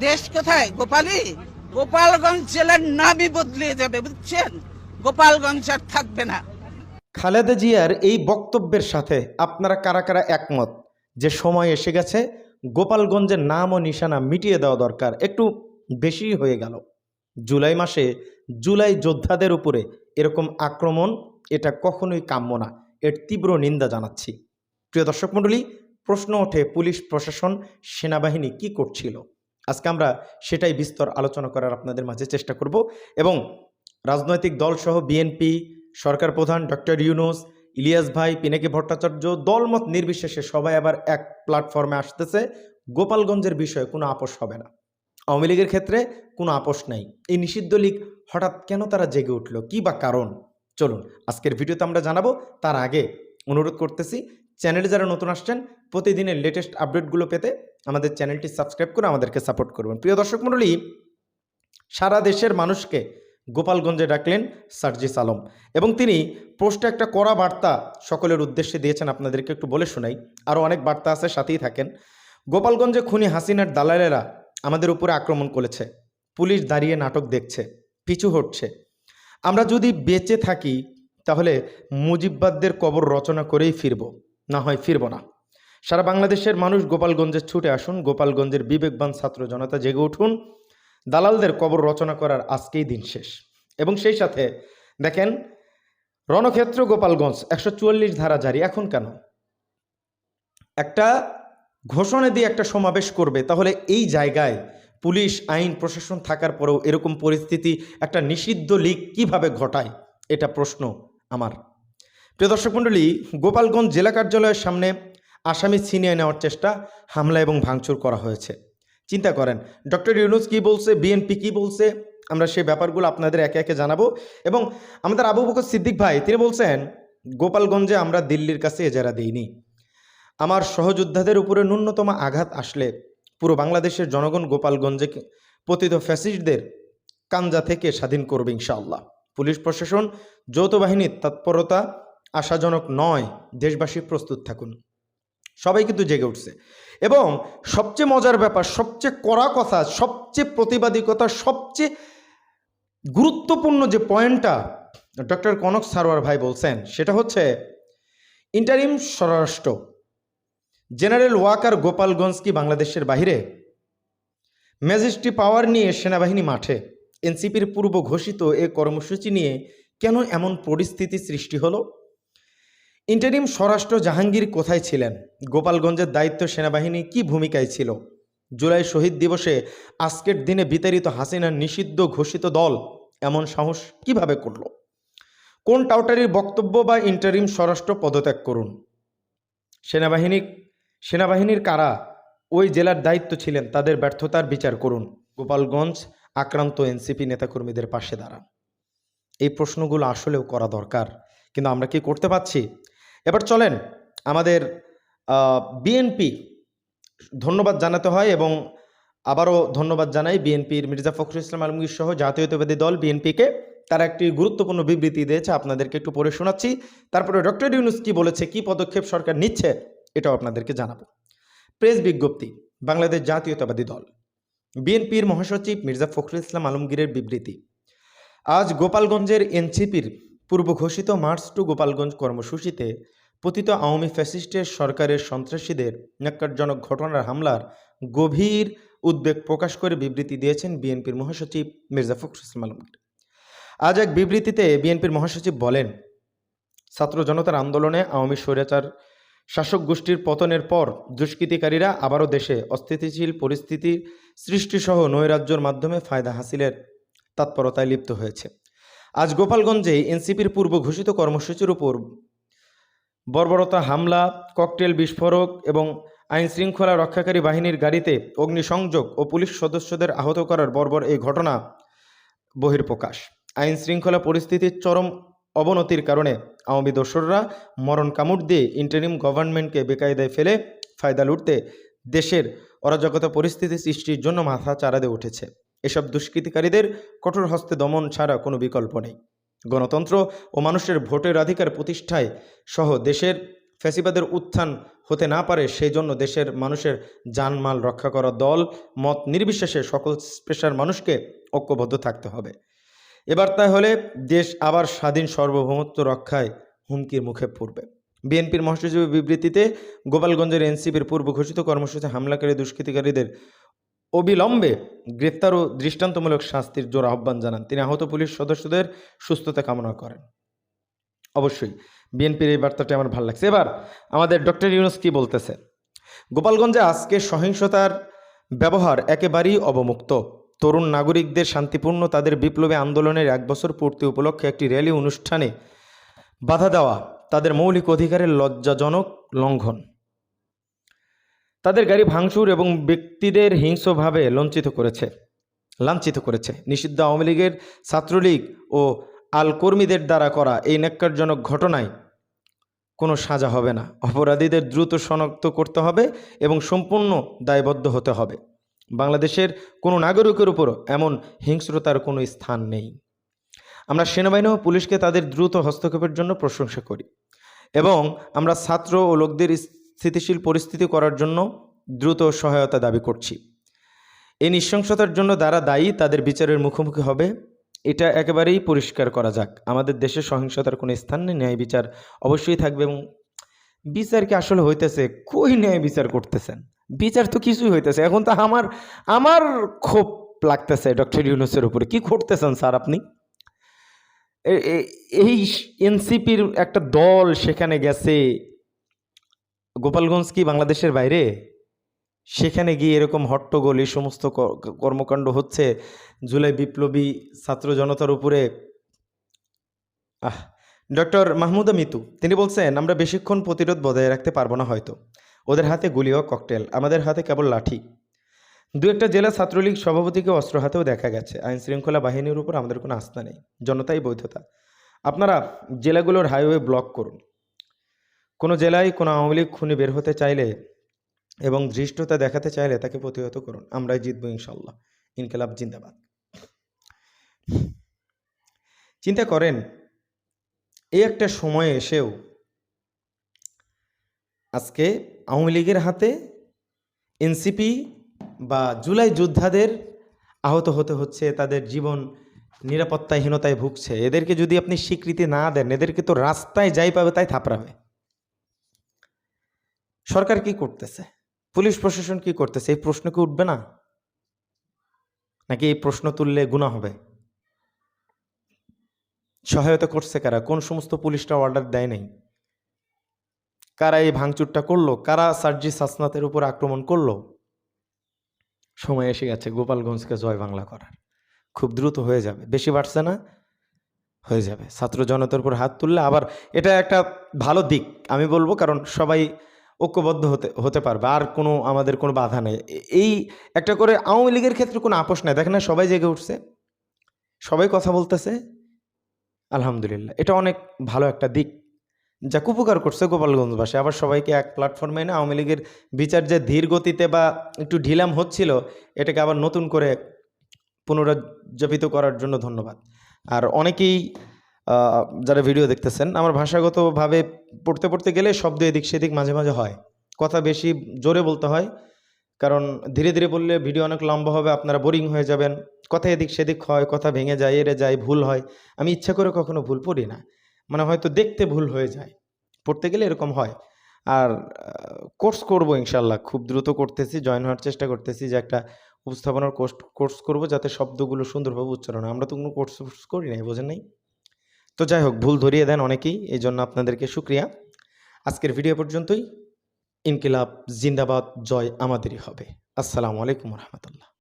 দেশ কোথায়? গোপালী গোপালগঞ্জ জেলার নামই বদলে যাবে, বুঝছেন? গোপালগঞ্জ আর থাকবে না। খালেদা জিয়ার এই বক্তব্যের সাথে আপনারা কারা কারা একমত? যে সময় এসে গেছে, গোপালগঞ্জের নাম ও নিশানা মিটিয়ে দেওয়া দরকার। একটু বেশি হয়ে গেল। জুলাই মাসে জুলাই যোদ্ধাদের উপরে এরকম আক্রমণ, এটা কখনোই কাম্য না। এর তীব্র নিন্দা জানাচ্ছি। প্রিয় দর্শক মণ্ডলী, প্রশ্ন ওঠে পুলিশ প্রশাসন, সেনাবাহিনী কি করছিল? আজকে আমরা সেটাই বিস্তর আলোচনা করার আপনাদের মাঝে চেষ্টা করব এবং রাজনৈতিক দলসহ বিএনপি সরকার প্রধান ডক্টর ইউনুস, ইলিয়াস ভাই, পিনাকি ভট্টাচার্য, দলমত নির্বিশেষে সবাই আবার এক প্ল্যাটফর্মে আসতেছে। গোপালগঞ্জের বিষয়ে কোনো আপোষ হবে না। আওয়ামী লীগের ক্ষেত্রে কোনো আপোষ নাই। এই নিষিদ্ধ লীগ হঠাৎ কেন তারা জেগে উঠল? কি বা কারণ? চলুন, আজকের ভিডিওতে আমরা জানাব। তার আগে অনুরোধ করতেছি চ্যানেলে যারা নতুন আসছেন, প্রতিদিনের লেটেস্ট আপডেটগুলো পেতে আমাদের চ্যানেলটি সাবস্ক্রাইব করে আমাদেরকে সাপোর্ট করবেন। প্রিয় দর্শক মণ্ডলী, সারা দেশের মানুষকে গোপালগঞ্জে ডাকলেন সার্জিস আলম এবং তিনি পোস্টে একটা কড়া বার্তা সকলের উদ্দেশ্যে দিয়েছেন, আপনাদেরকে একটু বলে শোনাই। আরও অনেক বার্তা আছে, সাথেই থাকেন। গোপালগঞ্জে খুনি হাসিনার দালালেরা আমাদের উপরে আক্রমণ করেছে, পুলিশ দাঁড়িয়ে নাটক দেখছে, পিছু হটছে। আমরা যদি বেঁচে থাকি, তাহলে মুজিববাদদের কবর রচনা করেই ফিরব। না হয় ফিরব না। সারা বাংলাদেশের মানুষ গোপালগঞ্জে ছুটে আসুন, গোপালগঞ্জের বিবেকবান ছাত্র জনতা জেগে উঠুন। দালালদের কবর রচনা করার আজকেই দিন শেষ। এবং সেই সাথে দেখেন, রণক্ষেত্র গোপালগঞ্জ, একশো চুয়াল্লিশ ধারা জারি, এখন কেন? একটা ঘোষণা দিয়ে একটা সমাবেশ করবে, তাহলে এই জায়গায় পুলিশ, আইন, প্রশাসন থাকার পরেও এরকম পরিস্থিতি, একটা নিষিদ্ধ লীগ কীভাবে ঘটায়? এটা প্রশ্ন আমার। প্রিয় দর্শক মণ্ডলী, গোপালগঞ্জ জেলা কার্যালয়ের সামনে আসামি ছিনিয়ে নেওয়ার চেষ্টা, হামলা এবং ভাঙচুর করা হয়েছে। চিন্তা করেন, ডক্টর ইউনুস কি বলছে, বিএনপি কি বলছে, আমরা সেই ব্যাপারগুলো আপনাদের একে একে জানাব এবং আমাদের আবু বকর সিদ্দিক ভাই, তিনি বলছেন, গোপালগঞ্জে আমরা দিল্লির কাছে এজারা দিইনি। আমার সহযোদ্ধাদের উপরে ন্যূনতম আঘাত আসলে পুরো বাংলাদেশের জনগণ গোপালগঞ্জে পতিত ফ্যাসিস্টদের কাঞ্জা থেকে স্বাধীন করবে ইনশাআল্লাহ। পুলিশ প্রশাসন, যৌথ বাহিনীর তৎপরতা আশাজনক নয়, দেশবাসী প্রস্তুত থাকুন। সবাই কিন্তু জেগে উঠছে। এবং সবচেয়ে মজার ব্যাপার, সবচেয়ে কড়া কথা, সবচেয়ে প্রতিবাদী কথা সবচেয়ে গুরুত্বপূর্ণ যে পয়েন্টটা ডক্টর কনক সারোয়ার ভাই বলছেন, সেটা হচ্ছে ইন্টারিম স্বরাষ্ট্র। জেনারেল ওয়াকার গোপালগঞ্জ কি বাংলাদেশের বাহিরে? ম্যাজিস্ট্রি পাওয়ার নিয়ে সেনাবাহিনী মাঠে। এনসিপির পূর্ব ঘোষিত এ কর্মসূচি নিয়ে কেন এমন পরিস্থিতি সৃষ্টি হলো? ইন্টারিম স্বরাষ্ট্র জাহাঙ্গীর কোথায় ছিলেন? গোপালগঞ্জের দায়িত্ব সেনাবাহিনী কি ভূমিকায় ছিল? জুলাই শহীদ দিবসে আজকের দিনে বিতাড়িত হাসিনার নিষিদ্ধ ঘোষিত দল এমন সাহস কীভাবে করল? কোন টাউটারির বক্তব্য বা ইন্টারিম স্বরাষ্ট্র পদত্যাগ করুন? সেনাবাহিনী, সেনাবাহিনীর কারা ওই জেলার দায়িত্ব ছিলেন তাদের ব্যর্থতার বিচার করুন। গোপালগঞ্জ আক্রান্ত এনসিপি নেতাকর্মীদের পাশে দাঁড়ান। এই প্রশ্নগুলো আসলেও করা দরকার, কিন্তু আমরা কি করতে পারছি? এবার চলেন আমাদের বিএনপি ধন্যবাদ জানাতে হয় এবং আবারও ধন্যবাদ জানাই বিএনপির মির্জা ফখরুল ইসলাম আলমগীর সহ জাতীয়তাবাদী দল বিএনপিকে তারা একটি গুরুত্বপূর্ণ বিবৃতি দিয়েছে, আপনাদেরকে একটু পড়ে শোনাচ্ছি। তারপরে ডক্টর ইউনুস কি বলেছে, কি পদক্ষেপ সরকার নিচ্ছে, এটাও আপনাদেরকে জানাব। প্রেস বিজ্ঞপ্তি, বাংলাদেশ জাতীয়তাবাদী দল। বিএনপির মহাসচিব মির্জা ফখরুল ইসলাম আলমগীরের বিবৃতি। আজ গোপালগঞ্জের এনসিপির পূর্ব ঘোষিত মার্চ টু গোপালগঞ্জ কর্মসূচিতে পতিত আওয়ামী ফ্যাসিস্টের সরকারের সন্ত্রাসীদের ন্যাক্কারজনক ঘটনার হামলার গভীর উদ্বেগ প্রকাশ করে বিবৃতি দিয়েছেন বিএনপির মহাসচিব মির্জা ফখরুল ইসলাম আলমগীর। আজ এক বিবৃতিতে বিএনপির মহাসচিব বলেন, ছাত্র জনতার আন্দোলনে আওয়ামী স্বৈরাচার শাসক গোষ্ঠীর পতনের পর দুষ্কৃতিকারীরা আবারও দেশে অস্থিতিশীল পরিস্থিতির সৃষ্টিসহ নৈরাজ্যর মাধ্যমে ফায়দা হাসিলের তৎপরতায় লিপ্ত হয়েছে। আজ গোপালগঞ্জে এনসিপির পূর্ব ঘোষিত কর্মসূচির উপর বর্বরতা হামলা, ককটেল বিস্ফোরক এবং আইন শৃঙ্খলা রক্ষাকারী বাহিনীর গাড়িতে অগ্নিসংযোগ ও পুলিশ সদস্যদের আহত করার বর্বর এই ঘটনা বহির্প্রকাশ আইন শৃঙ্খলা পরিস্থিতির চরম অবনতির কারণে আওয়ামী দোসররা মরণ কামড় দিয়ে ইন্টারিম গভর্নমেন্টকে বেকায়দায় ফেলে ফায়দা লুটতে দেশের অরাজকতা পরিস্থিতি সৃষ্টির জন্য মাথা চারা দিয়ে উঠেছে। এসব দুষ্কৃতিকারীদের কঠোর হস্তে দমন ছাড়া কোনো বিকল্প নেই। গণতন্ত্র ও মানুষের ভোটের অধিকার প্রতিষ্ঠায় সহ দেশের ফ্যাসিবাদের উত্থান হতে না পারে সেই জন্য দেশের মানুষের জানমাল রক্ষা করা দল, মত নির্বিশেষে সকল পেশার মানুষকে ঐক্যবদ্ধ থাকতে হবে। এবার তাহলে দেশ আবার স্বাধীন সার্বভৌমত্ব রক্ষায় হুমকির মুখে পড়বে। বিএনপির মহাসচিবের বিবৃতিতে গোপালগঞ্জের এনসিপির পূর্ব ঘোষিত কর্মসূচি হামলাকারী দুষ্কৃতিকারীদের অবিলম্বে গ্রেপ্তার ও দৃষ্টান্তমূলক শাস্তির জোর আহ্বান জানান। তিনি আহত পুলিশ সদস্যদের সুস্থতা কামনা করেন। অবশ্যই, বিএনপির এই বার্তাটি আমার ভালো লাগছে। এবার আমাদের ডক্টর ইউনুস কি বলতেছে? গোপালগঞ্জে আজকে সহিংসতার ব্যবহার একেবারেই অবমুক্ত। তরুণ নাগরিকদের শান্তিপূর্ণ তাদের বিপ্লবী আন্দোলনের এক বছর পূর্তি উপলক্ষে একটি র্যালি অনুষ্ঠানে বাধা দেওয়া তাদের মৌলিক অধিকারের লজ্জাজনক লঙ্ঘন। তাদের গাড়ি ভাঙচুর এবং ব্যক্তিদের হিংস্রভাবে লঞ্চিত করেছে, লাঞ্ছিত করেছে। নিষিদ্ধ আওয়ামী লীগের ছাত্রলীগ ও আল কর্মীদের দ্বারা করা এই ন্যাক্কারজনক ঘটনায় কোনো সাজা হবে না। অপরাধীদের দ্রুত শনাক্ত করতে হবে এবং সম্পূর্ণ দায়বদ্ধ হতে হবে। বাংলাদেশের কোনো নাগরিকের উপর এমন হিংস্রতার কোনো স্থান নেই। আমরা সেনাবাহিনী ও পুলিশকে তাদের দ্রুত হস্তক্ষেপের জন্য প্রশংসা করি এবং আমরা ছাত্র ও লোকদের স্থিতিশীল পরিস্থিতি করার জন্য দ্রুত সহায়তা দাবি করছি। এই নৃশংসতার জন্য যারা দায়ী, তাদের বিচারের মুখোমুখি হবে। এটা একেবারেই পরিষ্কার করা যাক। আমাদের দেশে সহিংসতার কোনো স্থান নেই, ন্যায় বিচার অবশ্যই থাকবে এবং বিচার কি আসলে হইতেছে? কই ন্যায় বিচার করতেছেন? বিচার তো কিছুই হইতেছে। এখন তো আমার আমার ক্ষোভ লাগতেছে ডক্টর ইউনুসের উপরে। কি করতেছেন স্যার আপনি? এই এনসিপির একটা দল সেখানে গেছে। গোপালগঞ্জ কি বাংলাদেশের বাইরে? সেখানে গিয়ে এরকম হট্টগোল, এই সমস্ত কর্মকাণ্ড হচ্ছে জুলাই বিপ্লবী ছাত্র জনতার উপরে। আহ, ডক্টর মাহমুদা মিতু, তিনি বলছেন, আমরা বেশিক্ষণ প্রতিরোধ বজায় রাখতে পারব না হয়তো। ওদের হাতে গুলি ও ককটেল, আমাদের হাতে কেবল লাঠি। দু একটা জেলা ছাত্রলীগ সভাপতিকে অস্ত্র হাতেও দেখা গেছে। আইন শৃঙ্খলা বাহিনীর উপর আমাদের কোনো আস্থা নেই। জনতাই বৈধতা। আপনারা জেলাগুলোর হাইওয়ে ব্লক করুন। কোনো জেলায় কোনো আওয়ামী লীগ খুনি বের হতে চাইলে এবং ধৃষ্টতা দেখাতে চাইলে তাকে প্রতিহত করুন। আমরাই জিতবো ইনশাল্লাহ ইনকালাব জিন্দাবাদ। চিন্তা করেন, এই একটা সময়ে এসেও আজকে আওয়ামী লীগের হাতে এনসিপি বা জুলাই যোদ্ধাদের আহত হতে হচ্ছে, তাদের জীবন নিরাপত্তাহীনতায় ভুগছে। এদেরকে যদি আপনি স্বীকৃতি না দেন, এদেরকে তো রাস্তায় যাই পাবে তাই থাপড়াবে। সরকার কি করতেছে? পুলিশ প্রশাসন কি করতেছে? এই প্রশ্ন কি উঠবে না? নাকি এই প্রশ্ন তুললে গুণা হবে? সহায়তা করছে কারা? কোন সমস্ত পুলিশটা অর্ডার দেয় নাই? কারা এই ভাঙচুরটা করল? কারা সার্জি সাসনাতের উপর আক্রমণ করল? সময় এসে গেছে, গোপালগঞ্জকে জয় বাংলা করার। খুব দ্রুত হয়ে যাবে। বেশি বাড়ছে না, হয়ে যাবে। ছাত্র জনতার উপর হাত তুললে আবার এটা একটা ভালো দিক, আমি বলব, কারণ সবাই ঐক্যবদ্ধ হতে হতে পারবে, আর কোনো আমাদের কোনো বাধা নেই। এই একটা করে আওয়ামী লীগের ক্ষেত্রে কোনো আপোষ নাই। দেখেন না, সবাই জেগে উঠছে, সবাই কথা বলতেছে, আলহামদুলিল্লাহ। এটা অনেক ভালো একটা দিক যা উপকার করছে গোপালগঞ্জবাসী। আবার সবাইকে এক প্ল্যাটফর্মে এনে আওয়ামী লীগের বিচার যে ধীর গতিতে বা একটু ঢিলাম হচ্ছিল, এটাকে আবার নতুন করে পুনরুজ্জীবিত করার জন্য ধন্যবাদ। আর অনেকেই যারা ভিডিও দেখতেছেন, আমার ভাষাগতভাবে পড়তে পড়তে গেলে শব্দ এদিক সেদিক মাঝে মাঝে হয়। কথা বেশি জোরে বলতে হয়, কারণ ধীরে ধীরে বললে ভিডিও অনেক লম্বা হবে, আপনারা বোরিং হয়ে যাবেন। কথা এদিক সেদিক হয়, কথা ভেঙে যায়, এড়ে যায়, ভুল হয়। আমি ইচ্ছা করে কখনো ভুল পড়ি না মানে হয়তো দেখতে ভুল হয়ে যায়। পড়তে গেলে এরকম হয়। আর কোর্স করব ইনশাল্লাহ খুব দ্রুত করতেছি জয়েন হওয়ার চেষ্টা করতেছি যে একটা উপস্থাপনার কোর্স কোর্স করব যাতে শব্দগুলো সুন্দরভাবে উচ্চারণ আমরা তো কোনো কোর্স করি নাই, বোঝেন নাই? তো যাই হোক, ভুল ধরিয়ে দেন অনেকেই এই জন্য আপনাদেরকে সুক্রিয়া আজকের ভিডিও পর্যন্তই। ইনকিলাব, জিন্দাবাদ, জয় আমাদেরই হবে। আসসালামু আলাইকুম রহমতুল্লাহ।